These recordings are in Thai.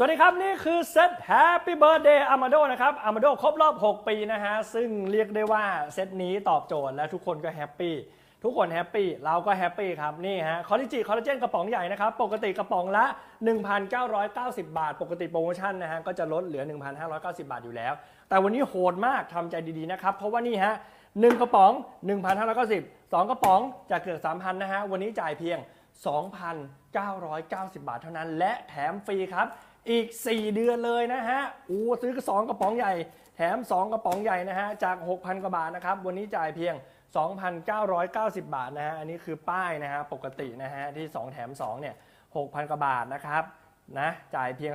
สวัสดีครับ นี่คือเซต Happy Birthday Amado นะครับ Amado ครบรอบ 6 ปีนะฮะ ซึ่งเรียกได้ว่าเซตนี้ตอบโจทย์และทุกคนก็แฮปปี้ทุกคนแฮปปี้เราก็แฮปปี้ครับ นี่ฮะคอลลิจิคอลลาเจนกระป๋องใหญ่นะครับ ปกติกระป๋องละ 1,990 บาท ปกติโปรโมชั่นนะฮะ ก็จะลดเหลือ 1,590 บาทอยู่แล้ว แต่วันนี้โหดมากทำใจดีๆนะครับ เพราะว่านี่ฮะ1กระป๋อง 1,590 2 กระป๋องจากเกือบ3,000นะฮะวันนี้จ่ายเพียง 2,990 บาทเท่านั้น และแถมฟรีครับ อีก 4 เดือนเลยนะฮะอู้ซื้อกระสองกระป๋องใหญ่ แถม 2 กระป๋องใหญ่นะฮะ จาก 6,000 กว่าบาทนะครับ วันนี้จ่ายเพียง 2,990 บาทนะฮะ อันนี้คือป้ายนะฮะ ปกตินะฮะ ที่ 2 แถม 2 เนี่ย 6,000 กว่าบาทนะครับ นะ จ่ายเพียง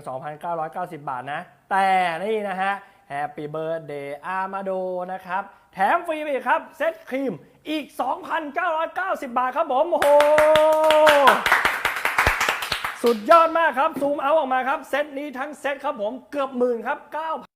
2,990 บาทนะ แต่นี่นะฮะ Happy Birthday Amado นะครับ แถมฟรีไปครับ เซ็ตครีมอีก 2,990 บาทครับผม โอ้โห สุดยอดมากครับ ซูมเอาออกมาครับ เซ็ตนี้ทั้งเซ็ตครับผมเกือบหมื่นครับ9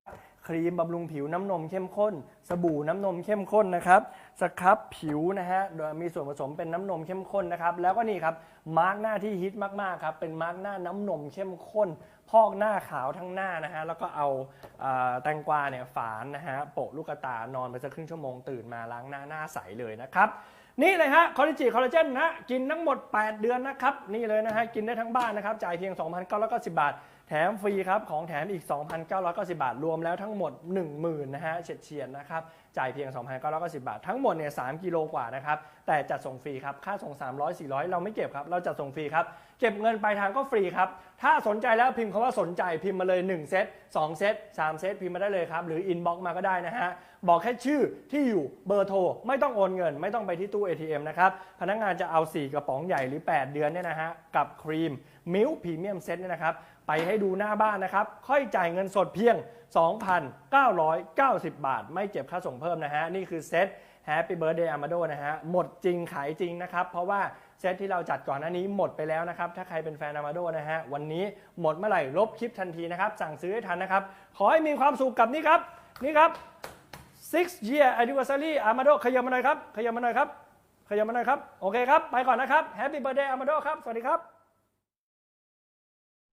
ครีมบำรุงผิวน้ำนมเข้มข้น สบู่น้ำนมเข้มข้นนะครับสครับผิวนะฮะโดยมีส่วนผสมเป็นน้ำนมเข้มข้นนะครับ แล้วก็นี่ครับมาร์กหน้าที่ฮิตมากๆครับเป็นมาร์กหน้าน้ำนมเข้มข้น พอกหน้าขาวทั้งหน้านะฮะแล้วก็เอาแตงกวาเนี่ยฝานนะฮะโปะลูกตานอนไปสักครึ่งชั่วโมงตื่นมาล้างหน้าหน้าใสเลยนะครับนี่เลยฮะคอลลาจิคอลลาเจนนะฮะกินทั้งหมด 8 เดือนนะครับ นี่เลยนะฮะ กินได้ทั้งบ้านนะครับ จ่ายเพียง 2,990 บาท แถมฟรีครับ ของแถมอีก 2,990 บาท รวมแล้วทั้งหมด 10,000นะฮะเฉียดเฉียดๆนะครับ จ่ายเพียง 2,990 บาท ทั้งหมดเนี่ย3กิโลกว่านะครับ แต่จัดส่งฟรีครับ ค่าส่ง 300 400 เราไม่เก็บครับ เราจัดส่งฟรีครับ เก็บเงินปลายทางก็ฟรีครับ ถ้าสนใจแล้วพิมพ์คำว่าสนใจพิมพ์มาเลย 1 เซต 2 เซต 3 เซตพิมพ์มาได้เลยครับ หรืออินบ็อกมาก็ได้นะฮะ บอกแค่ชื่อที่อยู่เบอร์โทร ไม่ต้องโอนเงิน ไม่ต้องไปที่ตู้ ATM นะครับ พนักงานจะเอา 4 กระป๋องใหญ่หรือ 8 เดือนเนี่ยนะฮะ กับครีม มิลพรีเมียมเซ็ตเนี่ยนะครับ ไปให้ดูหน้าบ้านนะครับ ค่อยจ่ายเงินสดเพียง 2,990 บาท ไม่เก็บค่าส่งเพิ่มนะฮะ นี่คือเซ็ต Happy Birthday Amado นะฮะ หมดจริงขายจริงนะครับ เพราะว่าเซตที่เราจัดก่อนหน้านี้หมดไปแล้วนะครับ ถ้าใครเป็นแฟน Amado นะฮะ วันนี้หมดเมื่อไหร่ลบคลิปทันทีนะครับ สั่งซื้อให้ทันนะครับ ขอให้มีความสุขกับนี่ครับ นี่ครับ six year anniversary Amado ขยับมาหน่อยครับ ขยับมาหน่อยครับ ขยับมาหน่อยครับ โอเคครับ ไปก่อนนะครับ Happy Birthday Amado ครับ สวัสดีครับ